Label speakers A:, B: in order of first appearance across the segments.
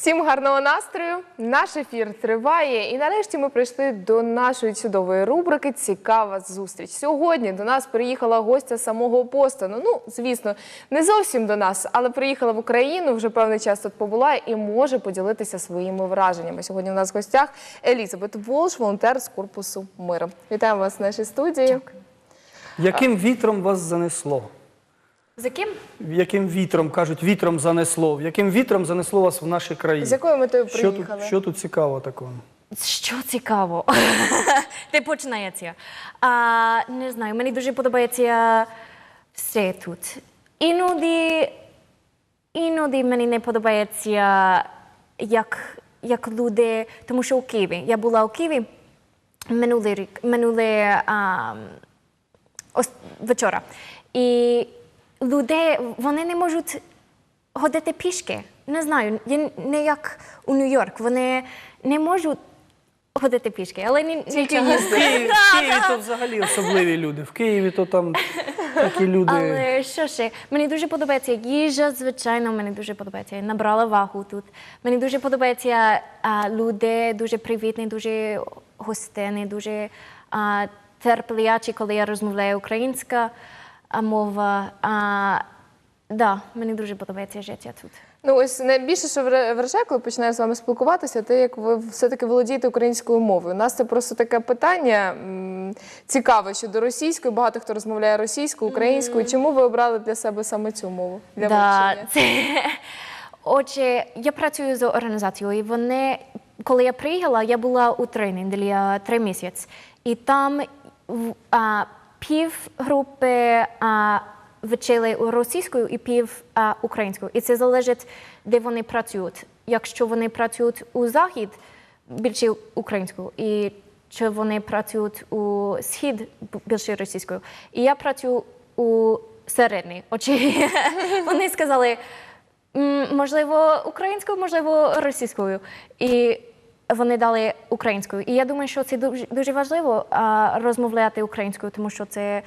A: Всім гарного настрою. Наш ефір триває. І нарешті ми прийшли до нашої чудової рубрики Цікава зустріч. Сьогодні до нас приїхала гостя самого Бостону. Ну, звісно, не зовсім до нас, але приїхала в Україну. Вже певний час тут побула і може поділитися своїми враженнями. Сьогодні у нас в гостях Елізабет Волш, волонтер з корпусу миру. Вітаємо вас в нашій студії.
B: Яким вітром вас занесло?
C: З яким?
B: Яким вітром кажуть, вітром занесло? Яким вітром занесло вас в нашій країні?
A: З якою метою
B: що тут,
A: приїхали?
B: що тут цікаво такого?
C: Що цікаво? Де починається? А, не знаю, мені дуже подобається все тут. Іноді, іноді мені не подобається, як, як люди, тому що у Києві. Я була у Києві минулий рік, минуле а, ос- вечора. І люди, вони не можуть ходити пішки. Не знаю, не як у Нью-Йорк. Вони не можуть ходити пішки, але не
A: Тільки
B: В Києві, в Києві то взагалі особливі люди. В Києві то там такі люди.
C: Але що ще? Мені дуже подобається їжа, звичайно, мені дуже подобається. Я набрала вагу тут. Мені дуже подобається а, люди, дуже привітні, дуже гостинні, дуже а, терплячі, коли я розмовляю українська а, мова. А, да, мені дуже подобається життя тут.
A: Ну, ось найбільше, що вра- вражає, коли починаю з вами спілкуватися, те, як ви все-таки володієте українською мовою. У нас це просто таке питання цікаве щодо російської. Багато хто розмовляє російською, українською. Чому ви обрали для себе саме цю мову для
C: да,
A: вивчення?
C: це... Отже, я працюю з організацією, і вони, коли я приїхала, я була у тренінг для три місяці. І там а, пів групи а, вчили російською і пів а, українською. І це залежить, де вони працюють. Якщо вони працюють у захід, більше українською. І чи вони працюють у схід більше російською. І я працюю у середній. Очі вони сказали, можливо, українською, можливо, російською. І вони дали українською. І я думаю, що це дуже, важливо розмовляти українською, тому що це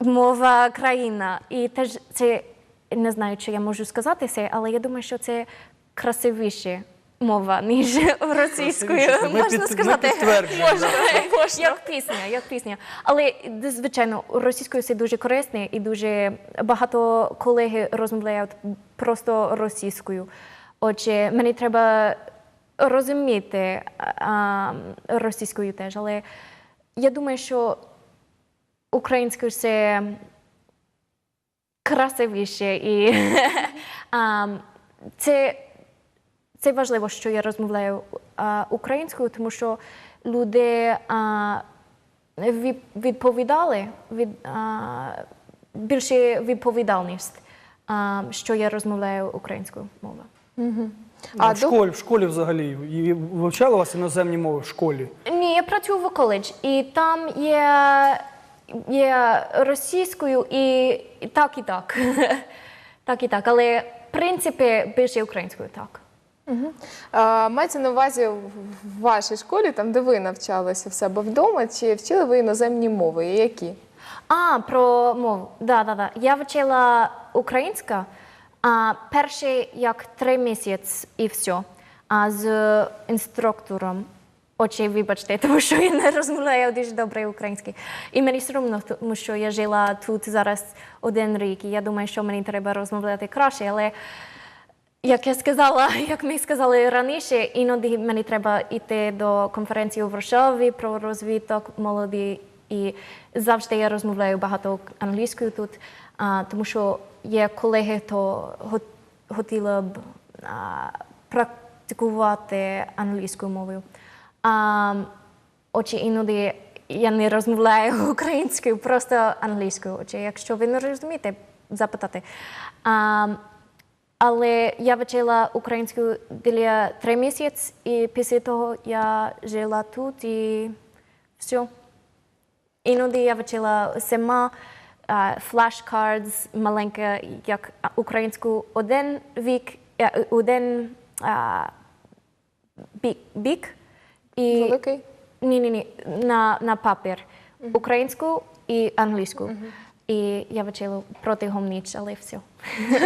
C: мова країна. І теж це не знаю, чи я можу сказати це, але я думаю, що це красивіше мова, ніж російською. Можна
B: під-
C: сказати,
B: підтверджуємо,
C: можна, як пісня, як пісня. Але звичайно, російською це дуже корисне і дуже багато колеги розмовляють просто російською. Отже, мені треба розуміти а, російською теж, але я думаю, що українською це красивіше і а, це, це важливо, що я розмовляю а, українською, тому що люди а, відповідали від а, більше відповідальність, а, що я розмовляю українською мовою.
B: А
A: А
B: в
A: до-
B: школі, в школі взагалі і вивчали вас іноземні мови в школі?
C: Ні, я працюю в коледж, і там є, є російською і, і так, і так. так і так. Але в принципі більше українською так.
A: А, мається на увазі в в вашій школі, там де ви навчалися в себе вдома, чи вчили ви іноземні мови? І які?
C: А, про мову. Да, да, да. Я вчила українська, а перші як три місяці і все. А з інструктором. Очі, вибачте, тому що я не розмовляю дуже добре українською. І мені соромно, тому що я жила тут зараз один рік, і я думаю, що мені треба розмовляти краще, але як я сказала, як ми сказали раніше, іноді мені треба йти до конференції у Варшаві про розвиток молоді. І завжди я розмовляю багато англійською тут, тому що є колеги, хто го- хотіли б практикувати англійською мовою. А, Отже, іноді я не розмовляю українською, просто англійською. Отже, якщо ви не розумієте, запитати. А, але я вчила українську для три місяці, і після того я жила тут і все. Іноді я вчила сама флешкардс маленьке, як українську один вік, е, один бік, бік і
A: Великий?
C: ні, ні, ні, на, на папір. Українську і англійську. І я вчила протягом ніч, але все.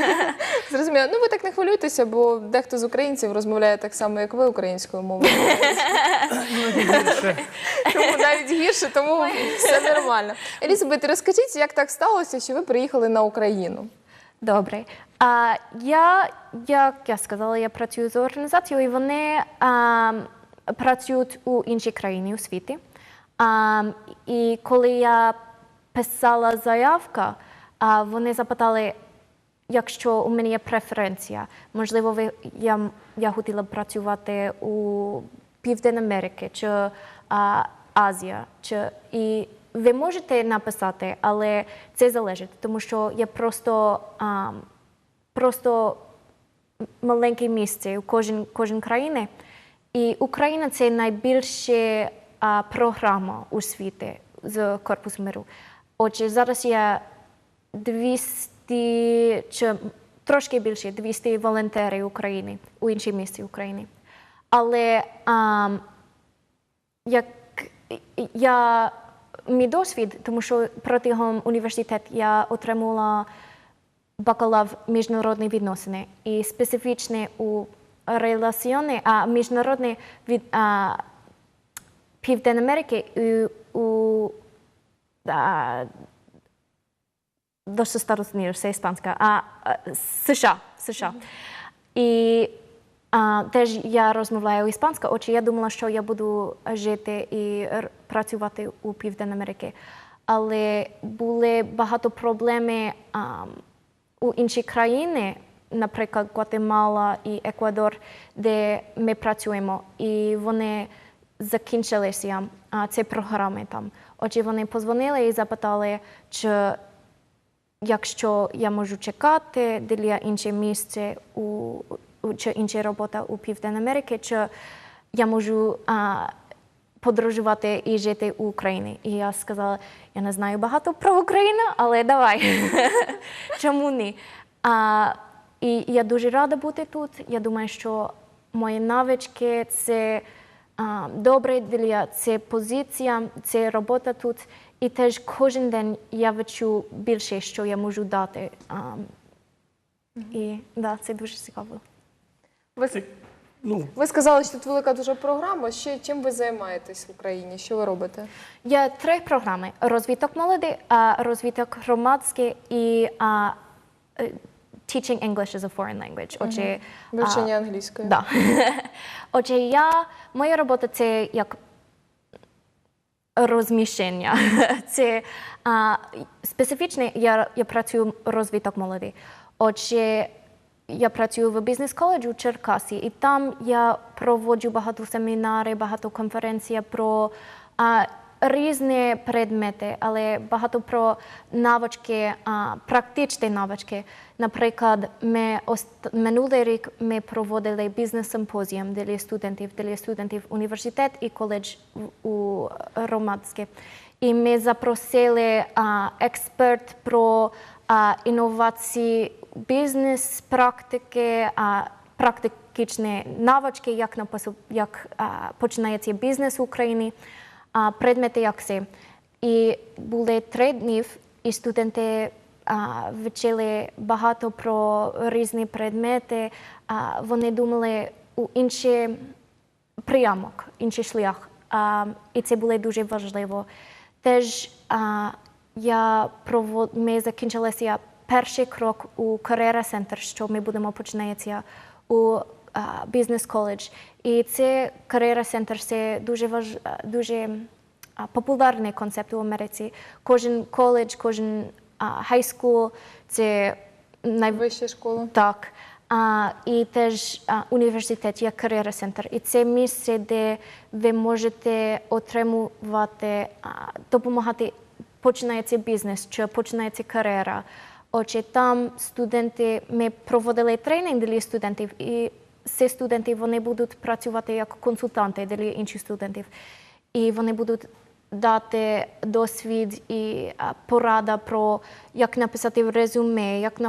A: Зрозуміло. Ну ви так не хвилюйтеся, бо дехто з українців розмовляє так само, як ви українською мовою. Тому навіть гірше, тому все нормально. Елізабет, розкажіть, як так сталося, що ви приїхали на Україну?
C: Добре. А, я, як я сказала, я працюю з організацією, і вони а, працюють у іншій країні у світі. А, і коли я писала заявка, а, вони запитали, якщо у мене є преференція, можливо, ви, я, я хотіла б працювати у Південній Америки чи а, Азія. Чи, і ви можете написати, але це залежить, тому що є просто, а, просто маленьке місце у кожен, кожен країни. І Україна це найбільша програма у світі з Корпусу миру. Отже, зараз є 200 чи трошки більше 200 волонтерів України у іншій місці України. Але а, як я мій досвід, тому що протягом університету я отримала бакалав міжнародні відносини і специфічне у реляціони, а міжнародні від а, Південної Америки і у а, Dos Estados Unidos, це іспанська, а, а США. США. І а, теж я розмовляю іспанською, отже, я думала, що я буду жити і працювати у Південній Америці. Але були багато проблеми а, у інші країни, наприклад, Гватемала і Еквадор, де ми працюємо, і вони закінчилися а, ці програми там. Отже, вони позвонили і запитали, чи якщо я можу чекати для інше місце у, чи інша робота у Південній Америці, чи я можу а, подорожувати і жити у Україні. І я сказала, я не знаю багато про Україну, але давай. Чому ні? А, і я дуже рада бути тут. Я думаю, що мої навички це добре для це позиція, це робота тут. І теж кожен день я відчую більше, що я можу дати. І да, це дуже цікаво.
A: Ви,
B: Ну,
A: ви сказали, що тут велика дуже програма. Ще чим ви займаєтесь в Україні? Що ви робите?
C: Є три програми: розвиток молоді, розвиток громадський і е, teaching English as a foreign language. Отже,
A: Вивчення англійської.
C: Да. Отже, я, моя робота це як розміщення. Це а, специфічне, я, я працюю розвиток молоді. Отже, я працюю в бізнес-коледжі у Черкасі, і там я проводжу багато семінарів, багато конференцій про а, різні предмети, але багато про навички, практичні навички. Наприклад, ми ост- минулий рік ми проводили бізнес-симпозіум для студентів, для студентів університет і коледж у громадське. І ми запросили а, експерт про а, інновації бізнес-практики, а, практичні навички, як, напису- як а, починається бізнес в Україні, предмети як це. І були три дні, і студенти а, вчили багато про різні предмети. А, вони думали у інший прийомок, інший шлях. А, і це було дуже важливо. Теж а, я провод... ми закінчилися перший крок у кар'єра центр, що ми будемо починатися у бізнес коледж. І це кар'єра центр це дуже важ... дуже популярний концепт у Америці. Кожен коледж, кожен хайскул це най...
A: Вища школа.
C: Так. А, і теж а, університет є кар'єра центр. І це місце, де ви можете отримувати, а, допомагати, починається бізнес чи починається кар'єра. Отже, там студенти, ми проводили тренінг для студентів, і ці студенти вони будуть працювати як консультанти для інших студентів. І вони будуть дати досвід і порада про як написати резюме, як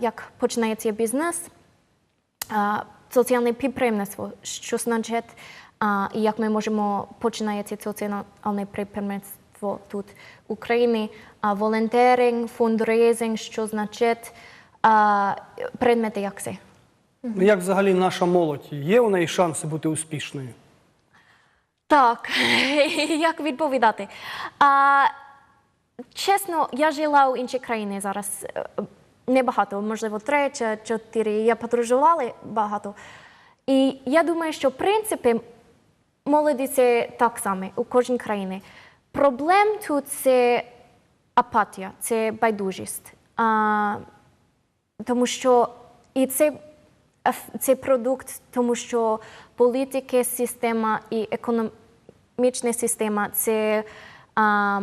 C: як починається бізнес, соціальне підприємництво, що значить, і як ми можемо починати соціальне підприємництво. тут в Україні, волонтеринг, фундрейзинг, що значить предмети як це.
B: Ну, Як взагалі наша молодь? Є у неї шанси бути успішною?
C: Так, як відповідати? А, чесно, я жила у іншій країні зараз. е, Небагато, можливо, три чи чотири. Я подорожувала багато. І я думаю, що в принципі молоді це так само у кожній країні. Проблем тут це апатія, це байдужість. А, тому що і це, еф- це продукт, тому що політики, система і економічна система це а,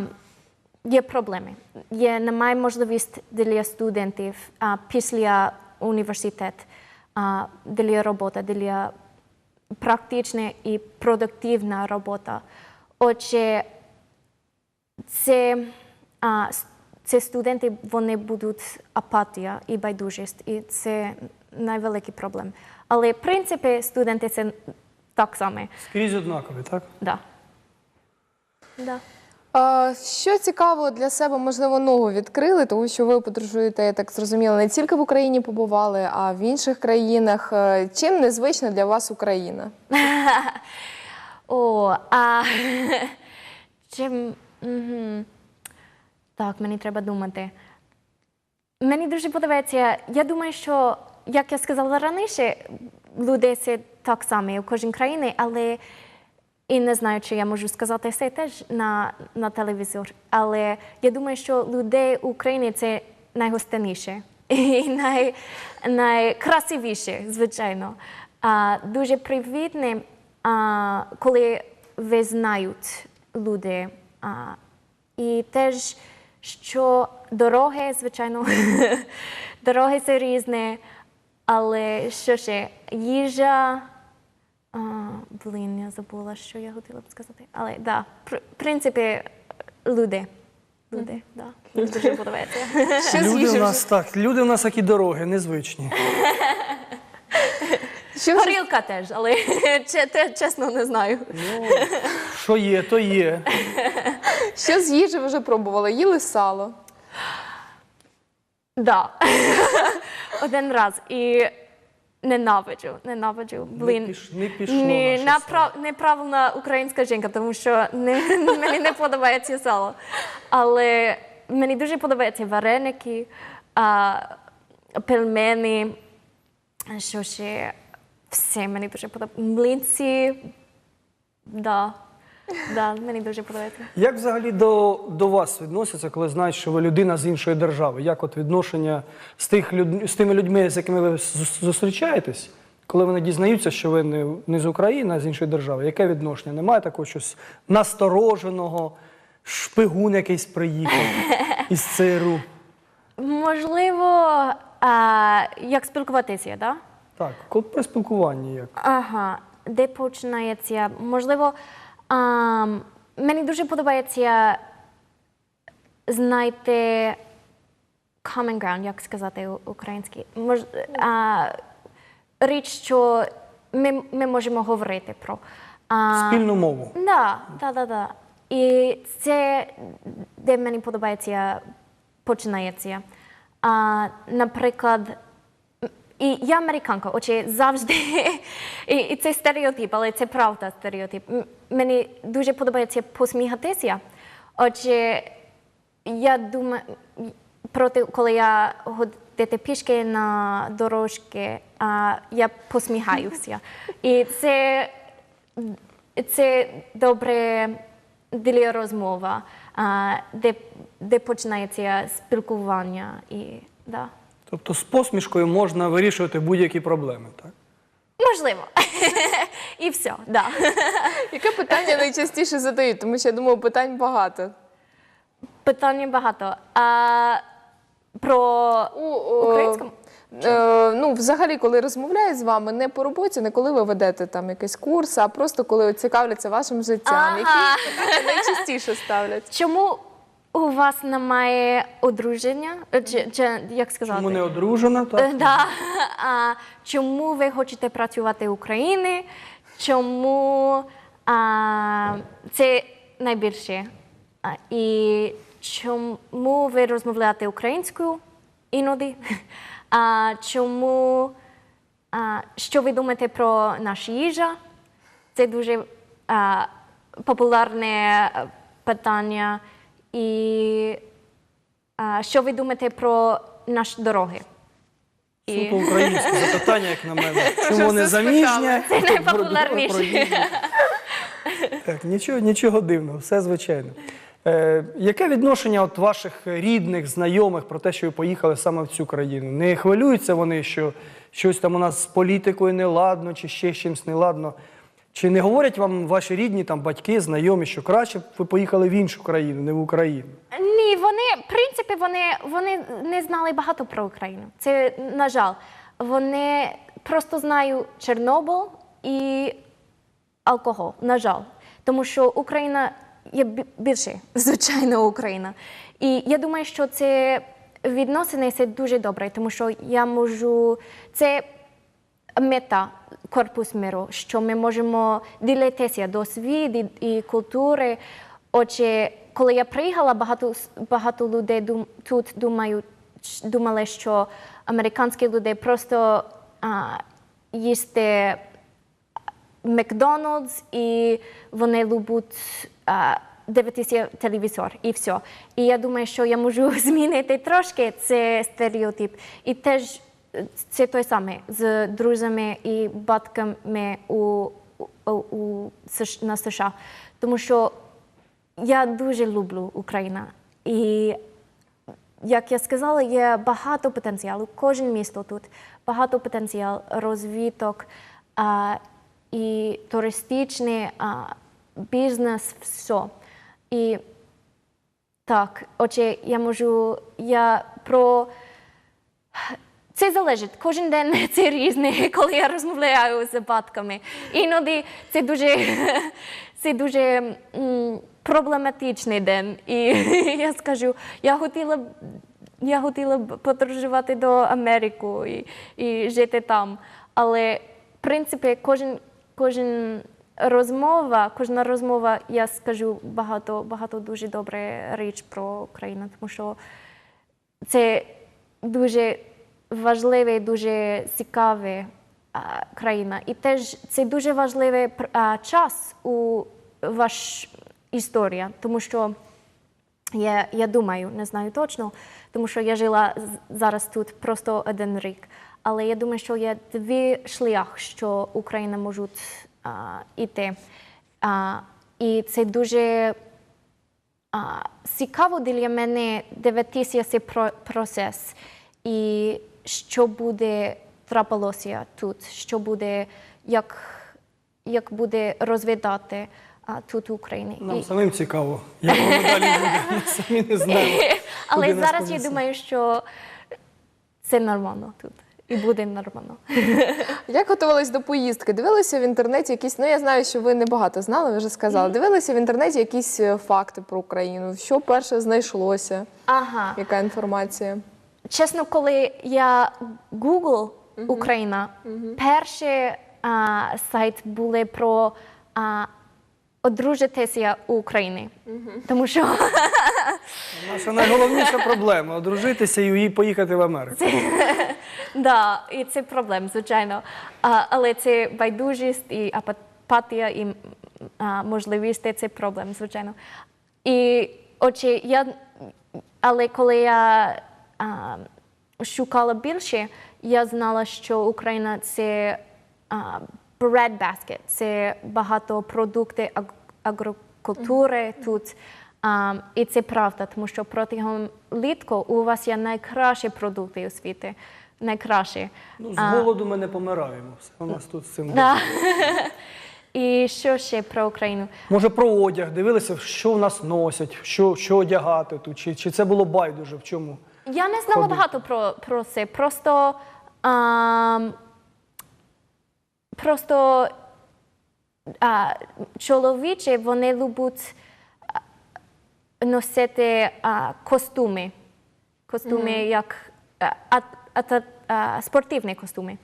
C: є проблеми. Є немає можливість для студентів а, після університету для роботи, для практична і продуктивна робота. Отже, це, а, це студенти, вони будуть апатія і байдужість, і це найвеликий проблем. Але в принципі студенти це так само.
B: Скрізь однакові, так?
C: Да. Да.
A: А, що цікаво для себе, можливо, нового відкрили, тому що ви подорожуєте, я так зрозуміла, не тільки в Україні побували, а в інших країнах. Е, Чим незвична для вас Україна?
C: О, а чим. Так, мені треба думати. Мені дуже подобається. Я думаю, що, як я сказала раніше, люди це так само у кожній країні, але і не знаю, чи я можу сказати це теж на, на телевізор. Але я думаю, що людей в Україні це найгостинніше і най, найкрасивіше, звичайно. А, дуже привітне, а, коли ви знають люди. А, і теж, що дороги, звичайно, дороги це різне, але що ще? Їжа. А, блін, я забула, що я хотіла б сказати. Але да, в принципі, люди. Люди, да. Мені дуже подобається.
A: Що з
B: Люди
A: їжі
B: у нас так, люди у нас як і дороги, незвичні.
A: Що вже
C: Горілка теж, але че- те- чесно не знаю.
B: Що є, то є.
A: Що з їжі ви вже пробували? Їли сало?
C: Да. Один раз. І ненавиджу, ненавиджу. Блін.
B: Не, піш, не пішло
C: Ні,
B: наше
C: направ- неправильна українська жінка, тому що не, мені не подобається сало. Але мені дуже подобаються вареники, а, пельмені, що ще все мені дуже подобається. Млинці. Да. Да, мені дуже подобається.
B: Як взагалі до, до вас відносяться, коли знають, що ви людина з іншої держави? Як от відношення з, тих люд... з тими людьми, з якими ви зустрічаєтесь, коли вони дізнаються, що ви не, не з України, а з іншої держави? Яке відношення? Немає такого щось настороженого, шпигун якийсь приїхав із ЦРУ?
C: Можливо, а, як спілкуватися, да?
B: Так, коли при спілкуванні як?
C: Ага, де починається? Можливо, а, мені дуже подобається знайти common ground, як сказати у- українській. Мож, а, річ, що ми, ми можемо говорити про. А,
B: Спільну мову.
C: Да, да, да, да. І це, де мені подобається, починається. А, наприклад, і я американка, отже, завжди, і, і це стереотип, але це правда стереотип. Мені дуже подобається посміхатися. Отже, я думаю, проти, коли я ходити пішки на дорожки, а, я посміхаюся. І це це добре для розмова, де, де починається спілкування. І, да.
B: Тобто з посмішкою можна вирішувати будь-які проблеми, так?
C: Можливо. І все, да.
A: Яке питання найчастіше задають? Тому що я думаю, питань багато.
C: Питань багато. А, про українському?
A: Е, ну, взагалі, коли розмовляють з вами, не по роботі, не коли ви ведете там якийсь курс, а просто коли цікавляться вашим життям.
C: Ага.
A: Які питання найчастіше ставлять?
C: Чому у вас немає одруження? Е, Чи, чи як сказати?
B: Чому не одружена,
C: Е,
B: так?
C: Да. А, чому ви хочете працювати в Україні? Чому а, це найбільше А, І чому ви розмовляєте українською іноді? А, чому а, що ви думаєте про нашу їжа? Це дуже а, популярне е, питання. І а, що ви думаєте про наші дороги? І-
B: Суто українське запитання, як на мене. Чому не заміжня?
C: Це найпопулярніше.
B: Так, нічого, нічого дивного, все звичайно. Е, яке відношення от ваших рідних, знайомих про те, що ви поїхали саме в цю країну? Не хвилюються вони, що щось там у нас з політикою не ладно, чи ще з чимось не ладно? Чи не говорять вам ваші рідні, там, батьки, знайомі, що краще б ви поїхали в іншу країну, не в Україну?
C: Ні, вони, в принципі, вони, вони не знали багато про Україну. Це, на жаль, вони просто знають Чорнобиль і алкоголь, на жаль. Тому що Україна є бі- більше, звичайно, Україна. І я думаю, що це відносини це дуже добре, тому що я можу. Це мета корпус миру, що ми можемо ділитися досвід і, і культури. Отже, коли я приїхала, багато, багато людей дум, тут думають, думали, що американські люди просто а, їсти Макдональдс і вони люблять а, дивитися телевізор і все. І я думаю, що я можу змінити трошки цей стереотип. І теж е, це той самий з друзями і батьками у, у, у на США. Тому що я дуже люблю Україну. І як я сказала, є багато потенціалу. Кожен місто тут багато потенціал, розвиток а, і туристичний а, бізнес, все. І так, отже, я можу, я про це залежить. Кожен день це різне, коли я розмовляю з батьками. Іноді це дуже, це дуже проблематичний день. І я скажу, я хотіла. Я хотіла б подорожувати до Америки і, і жити там. Але, в принципі, кожен, кожен розмова, кожна розмова, я скажу багато, багато дуже добре річ про Україну, тому що це дуже важливий, дуже цікавий а, країна. І теж це дуже важливий час у ваш історія, тому що я, я думаю, не знаю точно, тому що я жила зараз тут просто один рік. Але я думаю, що є дві шляхи, що Україна може іти. А, і це дуже а, цікаво для мене дивитися цей про- процес. І що буде трапилося тут, що буде, як, як буде розвідати а, тут в Україні.
B: Нам
C: І-
B: самим цікаво, як воно далі буде. Ми самі не знаємо.
C: але зараз я думаю, що це нормально тут. І буде нормально.
A: Як готувались до поїздки? Дивилися в інтернеті якісь, ну я знаю, що ви небагато знали, ви вже сказали. Дивилися в інтернеті якісь е, факти про Україну. Що перше знайшлося?
C: Ага.
A: Яка інформація?
C: Чесно, коли я Google Україна, перший а, сайт були про а, одружитися у Україні. Тому що
B: Наша найголовніша проблема одружитися і поїхати в Америку.
C: да, і це проблема, звичайно. А, але це байдужість і апатія, і а, можливість це проблема, звичайно. І отже, я, але коли я шукала більше, я знала, що Україна це а, bread basket, це багато продуктів аг- агрокультури тут. А, і це правда, тому що протягом літку у вас є найкращі продукти у світі. Найкращі.
B: Ну, з голоду ми не помираємо. Все у нас тут з цим.
C: Да. І що ще про Україну?
B: Може, про одяг дивилися, що в нас носять, що, що одягати тут, чи, чи це було байдуже, в чому?
C: Я не знала
B: Ходить.
C: багато про, про це. Просто, ам, просто а, чоловічі вони люблять носити а, костюми. Костюми як а, а, а, а, спортивні костюми.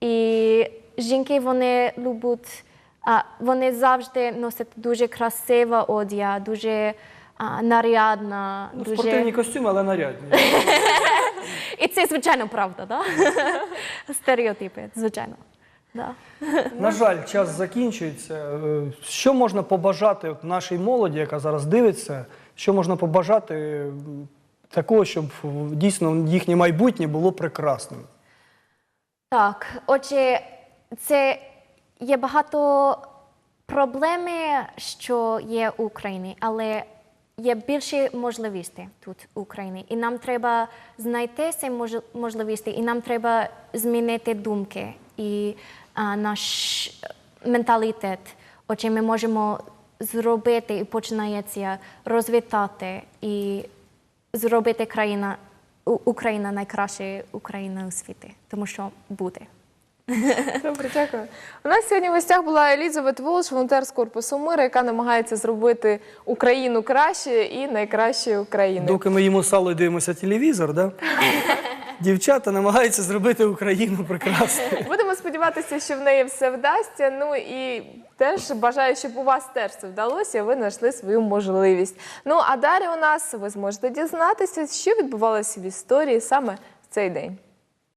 C: І жінки вони люблять, а, вони завжди носять дуже красива одяг, дуже а, нарядна,
B: Ну,
C: дуже
B: спортивні костюми, але нарядні.
C: і це звичайно правда, да? стереотипи, звичайно. Да.
B: На жаль, час закінчується. Е, Що можна побажати от нашій молоді, яка зараз дивиться, що можна побажати такого, щоб дійсно їхнє майбутнє було прекрасним?
C: Так, отже, це є багато проблеми, що є в Україні, але є більше можливостей тут в Україні. І нам треба знайти ці мож- можливості, і нам треба змінити думки і а, наш менталітет. Отже, ми можемо зробити і починається розвитати і зробити країна, Україна найкращою Україною у світі, тому що буде.
A: Добре, дякую. У нас сьогодні в гостях була Елізабет Волш, волонтер з корпусу миру, яка намагається зробити Україну краще і найкращою Україною.
B: Доки ми їмо сало і дивимося телевізор, да? дівчата намагаються зробити Україну прекрасною.
A: Будемо сподіватися, що в неї все вдасться. Ну і теж бажаю, щоб у вас теж це вдалося, і ви знайшли свою можливість. Ну а далі у нас ви зможете дізнатися, що відбувалося в історії саме в цей день.